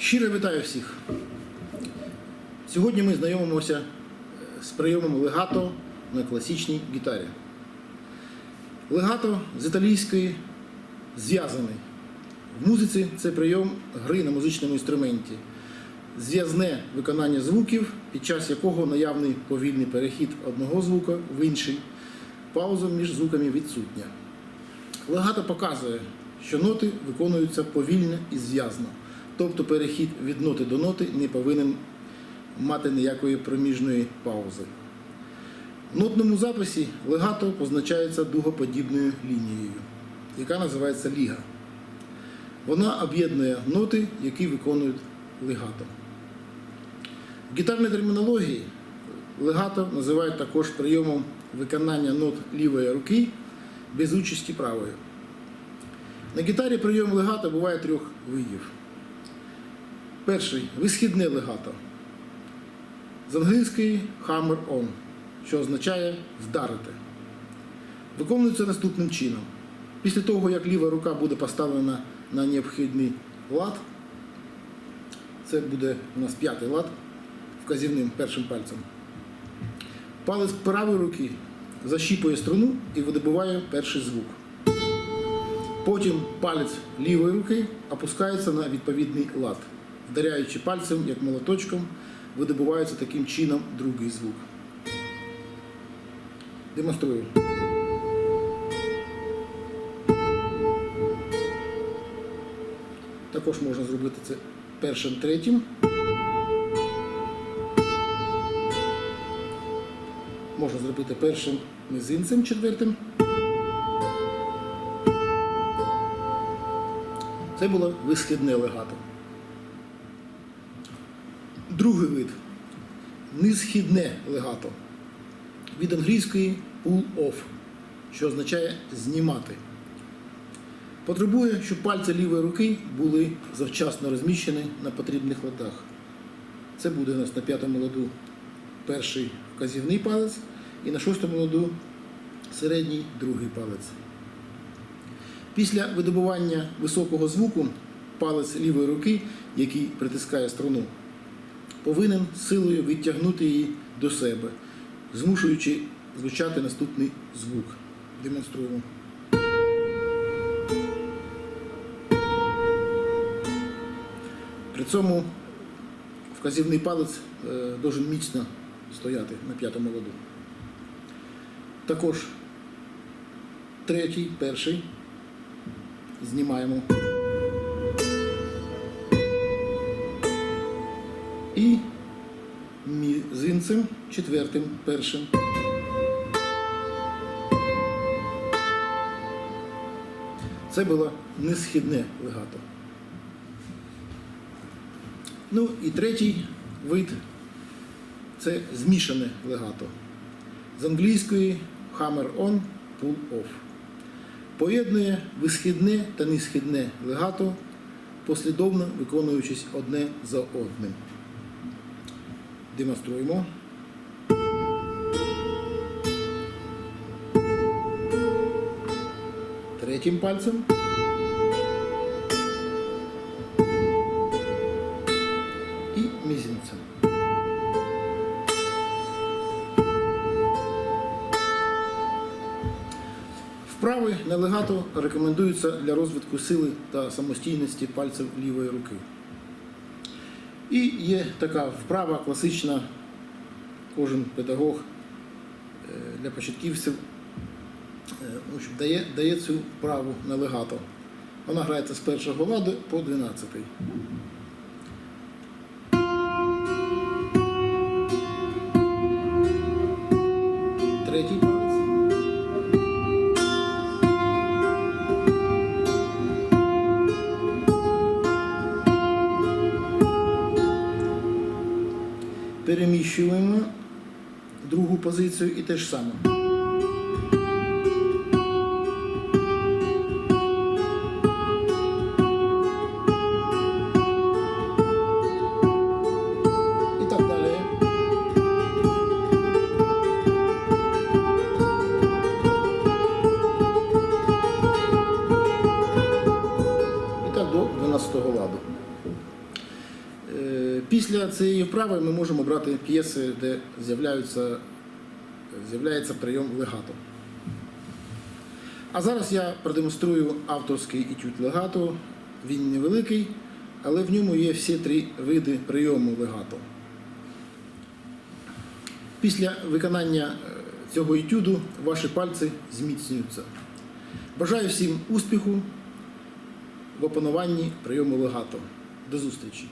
Щиро вітаю всіх. Сьогодні ми знайомимося е, з прийомом легато на класичній гітарі. Легато з італійської зв'язаний. В музиці це прийом гри на музичному інструменті. Зв'язне виконання звуків, під час якого наявний повільний перехід одного звука в інший, пауза між звуками відсутня. Легато показує, що ноти виконуються повільно і зв'язно. Тобто перехід від ноти до ноти не повинен мати ніякої проміжної паузи. В нотному записі легато позначається дугоподібною лінією, яка називається ліга. Вона об'єднує ноти, які виконують легато. В гітарній термінології легато називають також прийомом виконання нот лівої руки без участі правої. На гітарі прийом легато буває трьох видів. Перший висхідне легато. З англійської hammer on, що означає вдарити. Виконується наступним чином. Після того, як ліва рука буде поставлена на необхідний лад, це буде у нас п'ятий лад вказівним першим пальцем. Палець правої руки защіпує струну і видобуває перший звук. Потім палець лівої руки опускається на відповідний лад, вдаряючи пальцем, як молоточком, видобувається таким чином другий звук. Демонструю. Також можна зробити це першим третім. Можна зробити першим мізинцем четвертим. Це було висхідне легато. Другий вид низхідне легато. Від англійської pull off, що означає знімати. Потребує, щоб пальці лівої руки були завчасно розміщені на потрібних ладах. Це буде у нас на п'ятому ладу перший вказівний палець і на шостому ладу середній другий палець. Після видобування високого звуку палець лівої руки, який притискає струну, повинен силою відтягнути її до себе, змушуючи звучати наступний звук. Демонструємо. При цьому вказівний палець е, должен міцно стояти на п'ятому ладу. Також третій, перший. Знімаємо. І мізинцем четвертим, першим. Це було несхідне легато. Ну і третій вид це змішане легато. З англійської hammer on, pull off. Поєднує висхідне та несхідне легато, послідовно виконуючись одне за одним. Демонструємо. Третім пальцем. І мізинцем. Вправи на легато рекомендуються для розвитку сили та самостійності пальців лівої руки. І є така вправа класична, кожен педагог е, для початківців е, дає, дає цю вправу на легато. Вона грається з першого ладу по 12. Переміщуємо другу позицію і те ж саме. І так далі. І 12 ладу. цієї вправи ми можемо брати п'єси, де з'являється прийом легато. А зараз я продемонструю авторський етюд легато. Він невеликий, але в ньому є всі три види прийому легато. Після виконання е, цього етюду ваші пальці зміцнюються. Бажаю всім успіху в опануванні прийому легато. До зустрічі!